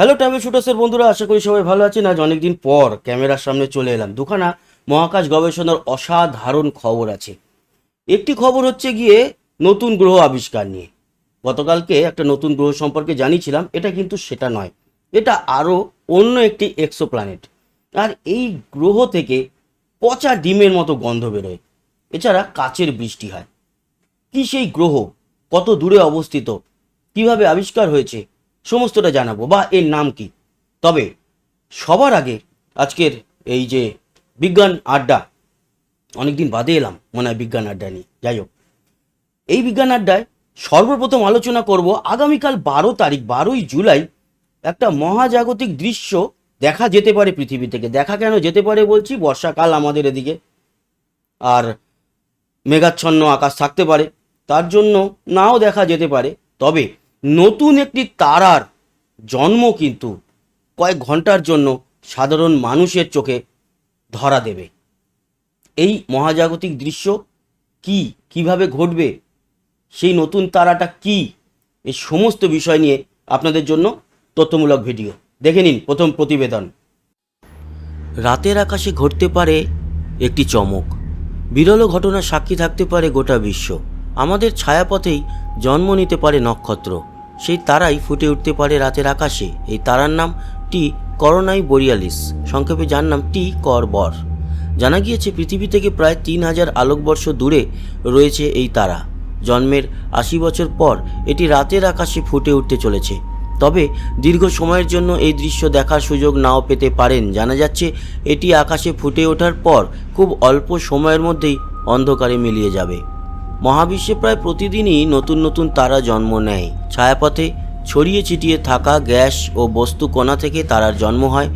Hello travel শুটার্সের বন্ধুরা, আশা করি সবাই ভালো আছেন। আজ অনেকদিন পর ক্যামেরার সামনে চলে এলাম। দুখানা মহাকাশ গবেষণার অসাধারণ খবর আছে। একটি খবর হচ্ছে গিয়ে নতুন গ্রহ আবিষ্কার নিয়ে। গতকালকে একটা নতুন গ্রহ সম্পর্কে জানিয়েছিলাম, এটা কিন্তু সেটা নয়। এটা আরও অন্য একটি এক্সো প্ল্যানেট আর এই গ্রহ থেকে পচা ডিমের মতো গন্ধ বেরোয়। এছাড়া কাচের বৃষ্টি হয়। কি সেই গ্রহ? কত দূরে অবস্থিত? কীভাবে আবিষ্কার হয়েছে? সমস্তটা জানাব, বা এর নাম কি? তবে সবার আগে আজকের এই যে বিজ্ঞান আড্ডা, অনেকদিন বাদে এলাম মনে হয় বিজ্ঞান আড্ডা নিয়ে, যাই হোক। এই বিজ্ঞান আড্ডায় সর্বপ্রথম আলোচনা করব আগামীকাল বারো তারিখ, বারোই জুলাই, একটা মহাজাগতিক দৃশ্য দেখা যেতে পারে পৃথিবী থেকে। দেখা কেন যেতে পারে বলছি, বর্ষাকাল আমাদের এদিকে, আর মেঘাচ্ছন্ন আকাশ থাকতে পারে, তার জন্য নাও দেখা যেতে পারে। তবে নতুন একটি তারার জন্ম কিন্তু কয়েক ঘণ্টার জন্য সাধারণ মানুষের চোখে ধরা দেবে। এই মহাজাগতিক দৃশ্য কি, কীভাবে ঘটবে, সেই নতুন তারাটা কি, এই সমস্ত বিষয় নিয়ে আপনাদের জন্য তথ্যমূলক ভিডিও। দেখে নিন প্রথম প্রতিবেদন। রাতের আকাশে ঘটতে পারে একটি চমক। বিরল ঘটনার সাক্ষী থাকতে পারে গোটা বিশ্ব। আমাদের ছায়াপথেই জন্ম নিতে পারে নক্ষত্র। সেই তারাই ফুটে উঠতে পারে রাতের আকাশে। এই তারার নাম টি করোনাই বরিয়ালিস। সংক্ষেপে যার নাম টি কর বর। জানা গিয়েছে, পৃথিবী থেকে প্রায় তিন হাজার আলোকবর্ষ দূরে রয়েছে এই তারা। জন্মের আশি বছর পর এটি রাতের আকাশে ফুটে উঠতে চলেছে। তবে দীর্ঘ সময়ের জন্য এই দৃশ্য দেখার সুযোগ নাও পেতে পারেন। জানা যাচ্ছে, এটি আকাশে ফুটে ওঠার পর খুব অল্প সময়ের মধ্যেই অন্ধকারে মিলিয়ে যাবে। মহাবিশ্বে প্রায় প্রতিদিনই নতুন নতুন তারা জন্ম নেয়। ছায়াপথে ছড়িয়ে ছিটিয়ে থাকা গ্যাস ও বস্তু কণা থেকে তারার জন্ম হয়।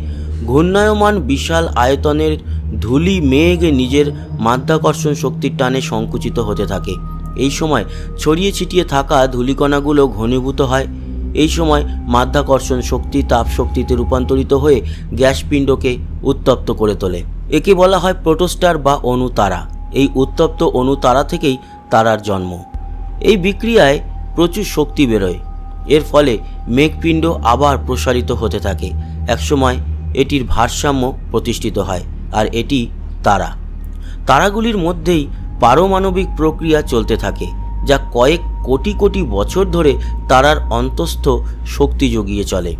ঘূর্ণায়মান বিশাল আয়তনের ধূলি মেঘ নিজের মাধ্যাকর্ষণ শক্তির টানে সংকুচিত হতে থাকে। এই সময় ছড়িয়ে ছিটিয়ে থাকা ধূলিকণাগুলো ঘনীভূত হয়। এই সময় মাধ্যাকর্ষণ শক্তি তাপ শক্তিতে রূপান্তরিত হয়ে গ্যাস পিণ্ডকে উত্তপ্ত করে তোলে। একে বলা হয় প্রোটোস্টার বা অণুতারা এই উত্তপ্ত অণুতারা থেকেই তারার জন্ম। এই বিক্রিয়ায় প্রচুর শক্তি বেরোয়। এর ফলে মেঘপিণ্ড আবার প্রসারিত হতে থাকে। একসময় এটির ভারসাম্য প্রতিষ্ঠিত হয়, আর এটি তারা। তারাগুলির মধ্যেই পারমাণবিক প্রক্রিয়া চলতে থাকে, যা কয়েক কোটি কোটি বছর ধরে তারার অন্তস্থ শক্তি জুগিয়ে চলে।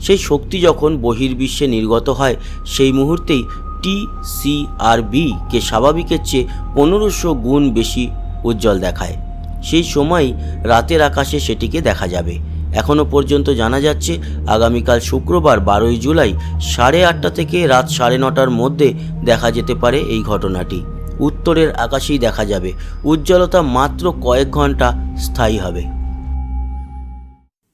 সেই শক্তি যখন বহির্বিশ্বে নির্গত হয়, সেই মুহূর্তেই টি সি আর বি কে স্বাভাবিকের চেয়ে পনেরোশো গুণ বেশি উজ্জ্বল দেখায়। সেই সময় রাতের আকাশে সেটিকে দেখা যাবে। এখনও পর্যন্ত জানা যাচ্ছে, আগামীকাল শুক্রবার বারোই জুলাই সাড়ে আটটা থেকে রাত সাড়ে নটার মধ্যে দেখা যেতে পারে এই ঘটনাটি। উত্তরের আকাশেই দেখা যাবে। উজ্জ্বলতা মাত্র কয়েক ঘণ্টা স্থায়ী হবে।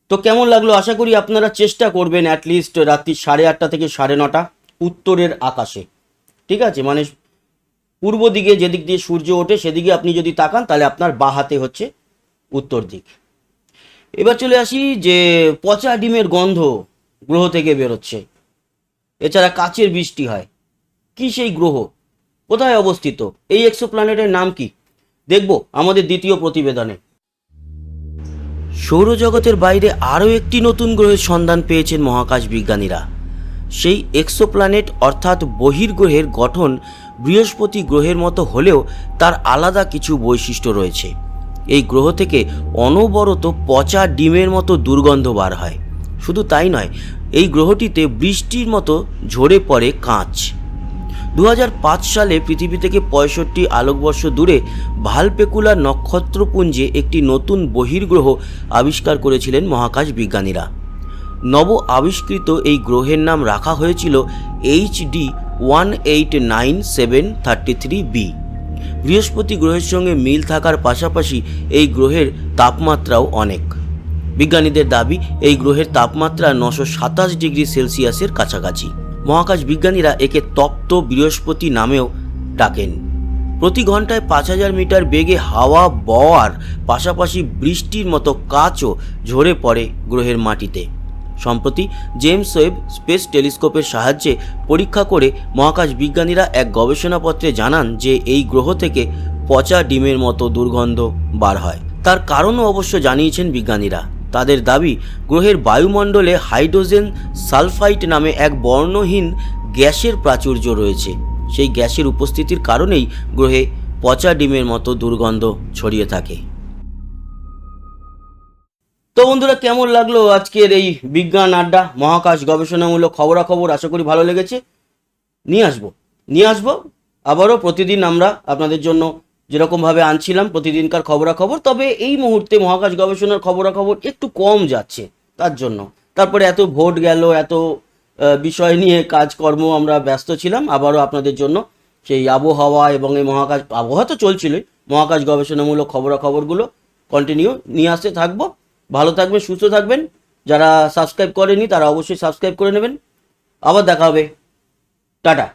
তো কেমন লাগল? আশা করি আপনারা চেষ্টা করবেন অ্যাটলিস্ট রাত্রি সাড়ে আটটা থেকে সাড়ে নটা উত্তরের আকাশে। ঠিক আছে? মানে পূর্ব দিকে যেদিক দিয়ে সূর্য ওঠে, সেদিকে আপনি যদি তাকান, তাহলে আপনার বা হাতে হচ্ছে উত্তর দিক। এবার চলে আসি যে পচা ডিমের গন্ধ গ্রহ থেকে বেরোচ্ছে। এছাড়া কাচের বৃষ্টি হয়। কি সেই গ্রহ? কোথায় অবস্থিত? এই এক্সো প্ল্যানেটের নাম কি? দেখব আমাদের দ্বিতীয় প্রতিবেদনে। সৌরজগতের বাইরে আরও একটি নতুন গ্রহের সন্ধান পেয়েছেন মহাকাশ বিজ্ঞানীরা। সেই এক্সোপ্ল্যানেট অর্থাৎ বহির্গ্রহের গঠন বৃহস্পতি গ্রহের মতো হলেও তার আলাদা কিছু বৈশিষ্ট্য রয়েছে। এই গ্রহ থেকে অনবরত পচা ডিমের মতো দুর্গন্ধ বার হয়। শুধু তাই নয়, এই গ্রহটিতে বৃষ্টির মতো ঝরে পড়ে কাঁচ। দু হাজার পাঁচ সালে পৃথিবী থেকে পঁয়ষট্টি আলোকবর্ষ দূরে ভালপেকুলা নক্ষত্রপুঞ্জে একটি নতুন বহির্গ্রহ আবিষ্কার করেছিলেন মহাকাশ বিজ্ঞানীরা। নব আবিষ্কৃত এই গ্রহের নাম রাখা হয়েছিল H D one eight nine seven thirty three B Brihaspati গ্রহের সঙ্গে মিল থাকার পাশাপাশি এই গ্রহের তাপমাত্রাও অনেক। বিজ্ঞানীদের দাবি, এই গ্রহের তাপমাত্রা নশো সাতাশ ডিগ্রি সেলসিয়াসের কাছাকাছি। মহাকাশ বিজ্ঞানীরা একে তপ্ত বৃহস্পতি নামেও ডাকেন। প্রতি ঘন্টায় পাঁচ হাজার মিটার বেগে হাওয়া, বওয়ার, পাশাপাশি বৃষ্টির মতো কাচও ঝরে পড়ে গ্রহের মাটিতে। সম্প্রতি জেমস ওয়েব স্পেস টেলিস্কোপের সাহায্যে পরীক্ষা করে মহাকাশ বিজ্ঞানীরা এক গবেষণাপত্রে জানান যে এই গ্রহ থেকে পচা ডিমের মতো দুর্গন্ধ বার হয়। তার কারণও অবশ্য জানিয়েছেন বিজ্ঞানীরা। তাদের দাবি, গ্রহের বায়ুমণ্ডলে হাইড্রোজেন সালফাইট নামে এক বর্ণহীন গ্যাসের প্রাচুর্য রয়েছে। সেই গ্যাসের উপস্থিতির কারণেই গ্রহে পচা ডিমের মতো দুর্গন্ধ ছড়িয়ে থাকে। তো বন্ধুরা, কেমন লাগল আজকের এই বিজ্ঞান আড্ডা, মহাকাশ গবেষণামূলক খবরাখবর? আশা করি ভালো লেগেছে। নিয়ে আসব নিয়ে আসব। আবারও প্রতিদিন আমরা আপনাদের জন্য যেরকমভাবে আনছিলাম প্রতিদিনকার খবরাখবর, তবে এই মুহূর্তে মহাকাশ গবেষণার খবরাখবর একটু কম যাচ্ছে তার জন্য। তারপরে এত ভোট গেল, এত বিষয় নিয়ে কাজকর্ম আমরা ব্যস্ত ছিলাম। আবারও আপনাদের জন্য সেই আবহাওয়া এবং এই মহাকাশ, আবহাওয়া তো চলছিলই, মহাকাশ গবেষণামূলক খবরাখবরগুলো কন্টিনিউ নিয়ে আসতে থাকব। ভালো থাকবেন, সুস্থ থাকবেন। যারা সাবস্ক্রাইব করেনি, তারা অবশ্যই সাবস্ক্রাইব করে নেবেন। আবার দেখা হবে। টাটা।